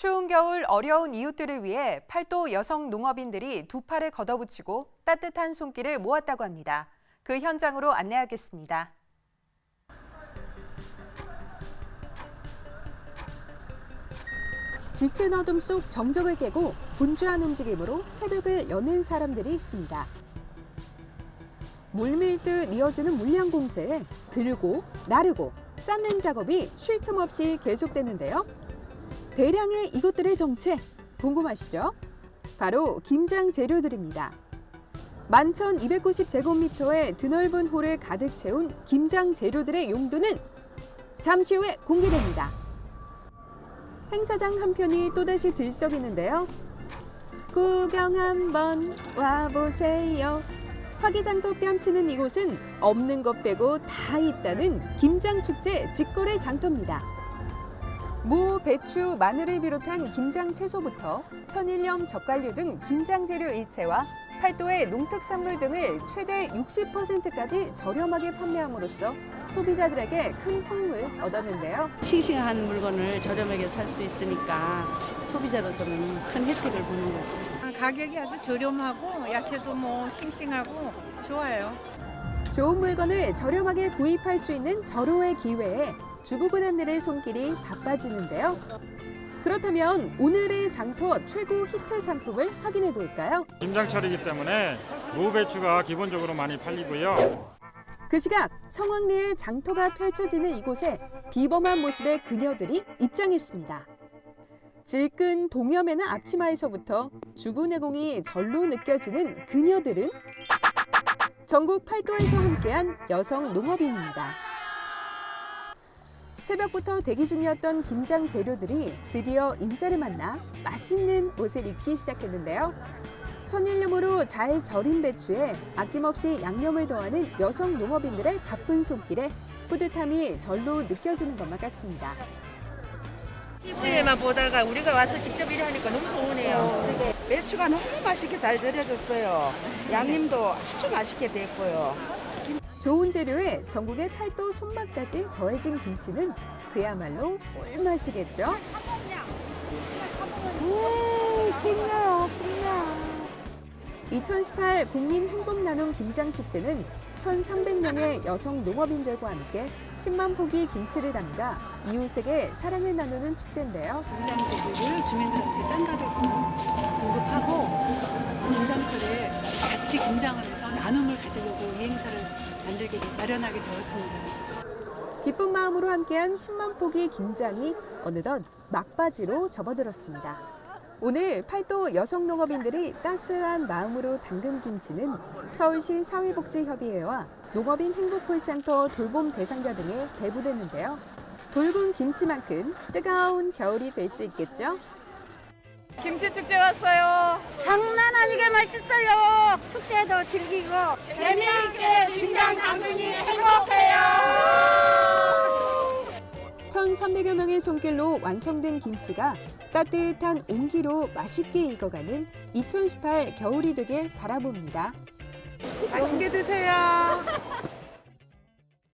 추운 겨울 어려운 이웃들을 위해 팔도 여성 농업인들이 두 팔을 걷어붙이고 따뜻한 손길을 모았다고 합니다. 그 현장으로 안내하겠습니다. 짙은 어둠 속 정적을 깨고 분주한 움직임으로 새벽을 여는 사람들이 있습니다. 물밀듯 이어지는 물량 공세에 들고 나르고 쌓는 작업이 쉴 틈 없이 계속되는데요. 대량의 이것들의 정체 궁금하시죠? 바로 김장 재료들입니다. 11,290제곱미터의 드넓은 홀을 가득 채운 김장 재료들의 용도는 잠시 후에 공개됩니다. 행사장 한편이 또다시 들썩이는데요. 구경 한번 와보세요. 화기장터 뺨치는 이곳은 없는 것 빼고 다 있다는 김장축제 직거래 장터입니다. 무, 배추, 마늘을 비롯한 김장 채소부터 천일염, 젓갈류 등 김장 재료 일체와 팔도의 농특산물 등을 최대 60%까지 저렴하게 판매함으로써 소비자들에게 큰 호응을 얻었는데요. 싱싱한 물건을 저렴하게 살 수 있으니까 소비자로서는 큰 혜택을 보는 거죠. 아, 가격이 아주 저렴하고 야채도 뭐 싱싱하고 좋아요. 좋은 물건을 저렴하게 구입할 수 있는 절호의 기회에 주부분들의 손길이 바빠지는데요. 그렇다면 오늘의 장터 최고 히트 상품을 확인해 볼까요? 김장철이기 때문에 무배추가 기본적으로 많이 팔리고요. 그 시각 성황리의 장터가 펼쳐지는 이곳에 비범한 모습의 그녀들이 입장했습니다. 질끈 동여매는 앞치마에서부터 주부 내공이 절로 느껴지는 그녀들은 전국 팔도에서 함께한 여성 농업인입니다. 새벽부터 대기 중이었던 김장 재료들이 드디어 임자를 만나 맛있는 옷을 입기 시작했는데요. 천일염으로 잘 절인 배추에 아낌없이 양념을 더하는 여성 농업인들의 바쁜 손길에 뿌듯함이 절로 느껴지는 것만 같습니다. TV에만 보다가 우리가 와서 직접 일하니까 너무 좋으네요. 배추가 너무 맛있게 잘 절여졌어요. 양념도 아주 맛있게 됐고요. 좋은 재료에 전국의 팔도 손맛까지 더해진 김치는 그야말로 꿀맛이겠죠? 음, 빛나요, 빛나. 2018 국민 행복 나눔 김장 축제는 1,300명의 여성 농업인들과 함께 10만 포기 김치를 담가 이웃에게 사랑을 나누는 축제인데요. 김장 재료를 주민들한테 싼 가격으로 공급하고 김장철에 같이 김장을 해서 나눔을 가지려고 이 행사를 만들게 되- 마련하게 되었습니다. 기쁜 마음으로 함께한 10만 포기 김장이 어느덧 막바지로 접어들었습니다. 오늘 팔도 여성 농업인들이 따스한 마음으로 담근 김치는 서울시 사회복지협의회와 농업인 행복콜센터 돌봄 대상자 등에 배부됐는데요. 붉은 김치만큼 뜨거운 겨울이 될 수 있겠죠? 김치 축제 왔어요. 장난 아니게 맛있어요. 축제도 즐기고 재미있게 김장 당근이 행복해요. 1,300여 명의 손길로 완성된 김치가 따뜻한 온기로 맛있게 익어가는 2018 겨울이 되길 바라봅니다. 맛있게 드세요.